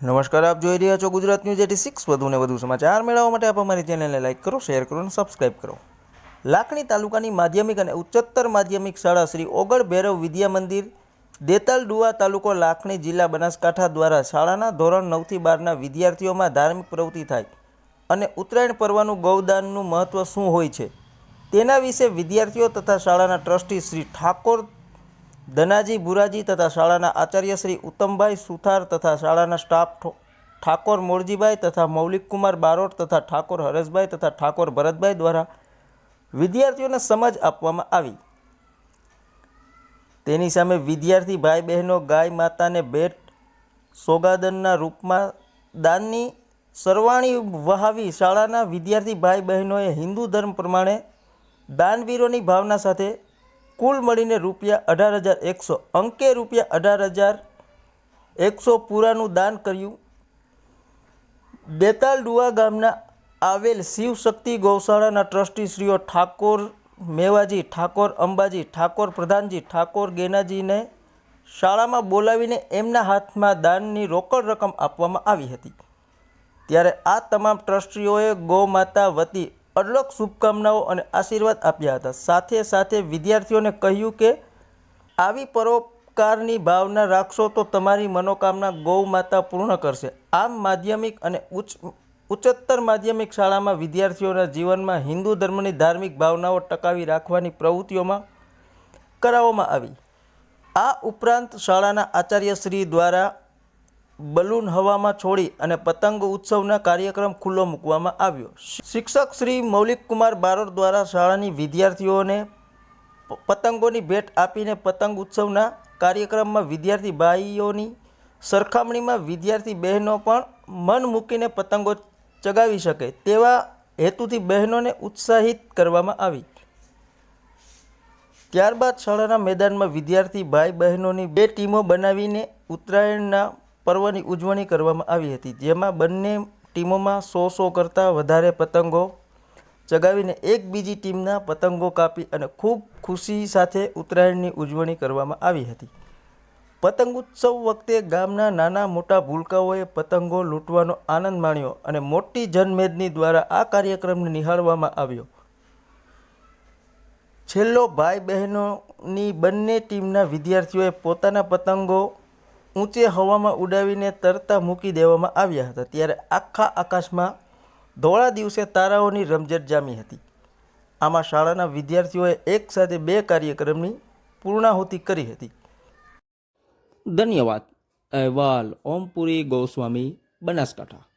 નમસ્કાર, આપ જોઈ રહ્યા છો ગુજરાત ન્યૂઝ એટી સિક્સ. વધુને વધુ સમાચાર મેળવવા માટે આપ અમારી ચેનલને લાઇક કરો, શેર કરો અને સબસ્ક્રાઇબ કરો. લાખણી તાલુકાની માધ્યમિક અને ઉચ્ચતર માધ્યમિક શાળા શ્રી ઓગળ ભૈરવ વિદ્યા મંદિર દેતાલ તાલુકો લાખણી જિલ્લા બનાસકાંઠા દ્વારા શાળાના ધોરણ નવથી બારના વિદ્યાર્થીઓમાં ધાર્મિક પ્રવૃત્તિ થાય અને ઉત્તરાયણ પર્વનું ગૌદાનનું મહત્ત્વ શું હોય છે તેના વિશે વિદ્યાર્થીઓ તથા શાળાના ટ્રસ્ટી શ્રી ઠાકોર ધનાજી બુરાજી તથા શાળાના આચાર્ય શ્રી ઉત્તમભાઈ સુથાર તથા શાળાના સ્ટાફ ઠાકોર મોરજીભાઈ તથા મૌલિકકુમાર બારોટ તથા ઠાકોર હરેશભાઈ તથા ઠાકોર ભરતભાઈ દ્વારા વિદ્યાર્થીઓને સમજ આપવામાં આવી. તેની સામે વિદ્યાર્થી ભાઈ બહેનો, ગાય માતાને ભેટ સોગાદનના રૂપમાં દાનની સરવાણી વહાવી શાળાના વિદ્યાર્થી ભાઈ બહેનોએ હિન્દુ ધર્મ પ્રમાણે દાનવીરોની ભાવના સાથે કુલ મળીને રૂપિયા અઢાર હજાર એકસો, અંકે રૂપિયા અઢાર હજાર એકસો પૂરાનું દાન કર્યું. બેતાલડુઆ ગામના આવેલ શિવશક્તિ ગૌશાળાના ટ્રસ્ટી શ્રીઓ ઠાકોર મેવાજી, ઠાકોર અંબાજી, ઠાકોર પ્રધાનજી, ઠાકોર ગેનાજીને શાળામાં બોલાવીને એમના હાથમાં દાનની રોકડ રકમ આપવામાં આવી હતી. ત્યારે આ તમામ ટ્રસ્ટીઓએ ગૌ માતા વતી અઢળક શુભકામનાઓ અને આશીર્વાદ આપ્યા હતા. સાથે સાથે વિદ્યાર્થીઓને કહ્યું કે, આવી પરોપકારની ભાવના રાખશો તો તમારી મનોકામના ગૌ માતા પૂર્ણ કરશે. આમ માધ્યમિક અને ઉચ્ચ, ઉચ્ચતર માધ્યમિક શાળામાં વિદ્યાર્થીઓના જીવનમાં હિન્દુ ધર્મની ધાર્મિક ભાવનાઓ ટકાવી રાખવાની પ્રવૃત્તિઓમાં કરાવવામાં આવી. આ ઉપરાંત શાળાના આચાર્યશ્રી દ્વારા બલૂન હવામાં છોડી અને પતંગ ઉત્સવના કાર્યક્રમ ખુલ્લો મૂકવામાં આવ્યો. શિક્ષક શ્રી મૌલિક કુમાર બારોટ દ્વારા શાળાની વિદ્યાર્થીઓને પતંગોની ભેટ આપીને પતંગ ઉત્સવના કાર્યક્રમમાં વિદ્યાર્થી ભાઈઓની સરખામણીમાં વિદ્યાર્થી બહેનો પણ મન મૂકીને પતંગો ચગાવી શકે તેવા હેતુથી બહેનોને ઉત્સાહિત કરવામાં આવી. ત્યારબાદ શાળાના મેદાનમાં વિદ્યાર્થી ભાઈ બહેનોની બે ટીમો બનાવીને ઉત્તરાયણના પર્વની ઉજવણી કરવામાં આવી હતી, જેમાં બંને ટીમોમાં સો સો કરતાં વધારે પતંગો ચગાવીને એકબીજી ટીમના પતંગો કાપી અને ખૂબ ખુશી સાથે ઉત્તરાયણની ઉજવણી કરવામાં આવી હતી. પતંગ ઉત્સવ વખતે ગામના નાના મોટા ભૂલકાઓએ પતંગો લૂંટવાનો આનંદ માણ્યો અને મોટી જનમેદની દ્વારા આ કાર્યક્રમને નિહાળવામાં આવ્યો. છેલ્લો ભાઈ બહેનોની બંને ટીમના વિદ્યાર્થીઓએ પોતાના પતંગો ઊંચે હવામાં ઉડાવીને તરતા મૂકી દેવામાં આવ્યા હતા. ત્યારે આખા આકાશમાં ધોળા દિવસે તારાઓની રમઝટ જામી હતી. આમાં શાળાના વિદ્યાર્થીઓએ એકસાથે બે કાર્યક્રમની પૂર્ણાહુતિ કરી હતી. ધન્યવાદ. અહેવાલ ઓમપુરી ગોસ્વામી બનાસકાંઠા.